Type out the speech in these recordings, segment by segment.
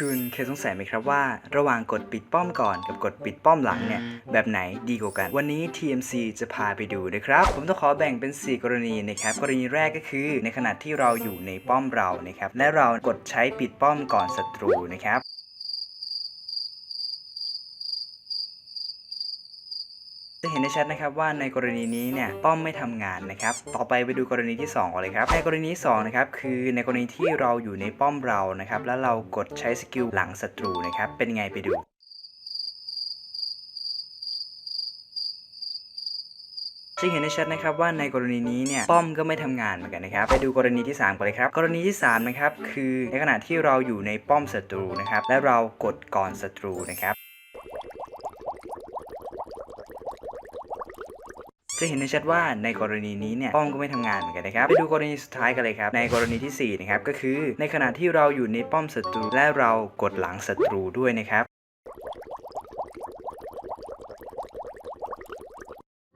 คุณเคยสงสัยไหมครับว่า ระหว่างกดปิดป้อมก่อนกับกดปิดป้อมหลังเนี่ย แบบไหนดีกว่ากัน วันนี้ TMC จะพาไปดูนะครับ ผมต้องขอแบ่งเป็น 4 กรณีนะครับ กรณีแรกก็คือ ในขณะที่เราอยู่ในป้อมเรานะครับและเรากดใช้ปิดป้อมก่อนศัตรูนะครับ จะเห็นในแชทนะครับว่าในกรณีนี้เนี่ยป้อมไม่ทำงานนะครับ ต่อไปไปดูกรณีที่2ก่อนเลยครับในกรณีที่2นะครับคือในกรณีที่เราอยู่ในป้อมเรานะครับ แล้วเรากดใช้สกิลหลังศัตรูนะครับ เป็นไงไปดูจะเห็นในแชทนะครับว่าในกรณีนี้เนี่ยป้อมก็ไม่ทำงานเหมือนกันนะครับไปดูกรณีที่3ก่อนเลยครับกรณีที่3นะครับคือในขณะที่เราอยู่ในป้อมศัตรูนะครับและเรากดก่อนศัตรูนะครับ จะเห็นในแชทว่าในกรณีนี้เนี่ยป้อมก็ไม่ทำงานเหมือนกันนะครับไปดูกรณีสุดท้ายกันเลยครับในกรณีที่4นะครับก็คือในขณะที่เราอยู่ในป้อมศัตรูและเรากดหลังศัตรูด้วยนะครับ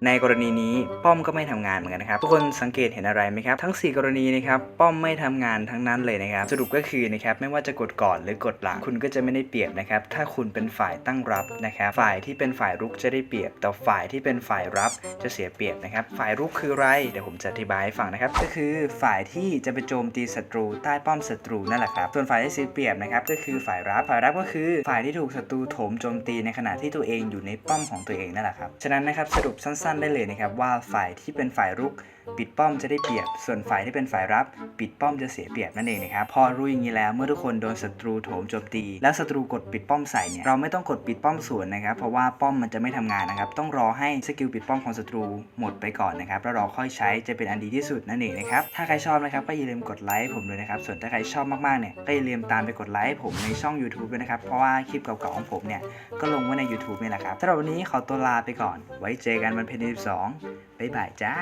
ในกรณีนี้ป้อมก็ไม่ทำงานเหมือนกันนะครับทุกคนสังเกตเห็นอะไรไหมครับทั้ง 4 กรณีนะครับป้อมไม่ทำงานทั้งนั้นเลยนะครับสรุปก็คือนะครับไม่ว่าจะกดก่อนหรือกดหลังคุณก็จะไม่ได้เปรียบนะครับถ้าคุณเป็นฝ่ายตั้งรับนะครับฝ่ายที่เป็นฝ่ายรุกจะได้เปรียบ แต่ฝ่ายที่เป็นฝ่ายรับจะเสียเปรียบนะครับฝ่ายรุกคืออะไรเดี๋ยวผมจะอธิบายให้ฟังนะครับก็คือฝ่ายที่จะไปโจมตีศัตรูใต้ป้อมศัตรูนั่นแหละครับส่วนฝ่ายที่เสียเปรียบนะครับก็คือฝ่ายรับฝ่ายรับก็คือฝ่ายที่ถูกศัตรูโถมโจมตีในขณะที่ตัวเองอยู่ในป้อมของตัวเองนั่นแหละครับฉะนั้นนะครับสรุปสั้นๆได้เลยนะครับว่าฝ่ายที่เป็นฝ่ายรุก ปิดป้อมจะได้เปรียบ ส่วนฝ่ายที่เป็นฝ่ายรับ ปิดป้อมจะเสียเปรียบนั่นเองนะครับพอรู้อย่างนี้แล้วเมื่อทุกคนโดนศัตรูโถมโจมตี แล้วศัตรูกดปิดป้อมใส่เนี่ยเราไม่ต้องกดปิดป้อมสวนนะครับเพราะว่าป้อมมันจะไม่ทำงานนะครับต้องรอให้สกิลปิดป้อมของศัตรูหมดไปก่อนนะครับแล้วเราค่อยใช้จะเป็นอันดีที่สุดนั่นเองนะครับถ้าใครชอบนะครับก็อย่าลืมกดไลค์ผมด้วยนะครับส่วนถ้าใครชอบมากๆเนี่ยก็อย่าลืมตามไปกดไลค์ผมในช่อง YouTube ด้วยนะครับเพราะว่าคลิปเก่าๆของผมเนี่ยก็ลงไว้ใน YouTube นี่แหละครับสำหรับวันนี้ขอตัวลาไปก่อน ไว้เจอกันวันเพญเดือน12บ๊ายบายจ้า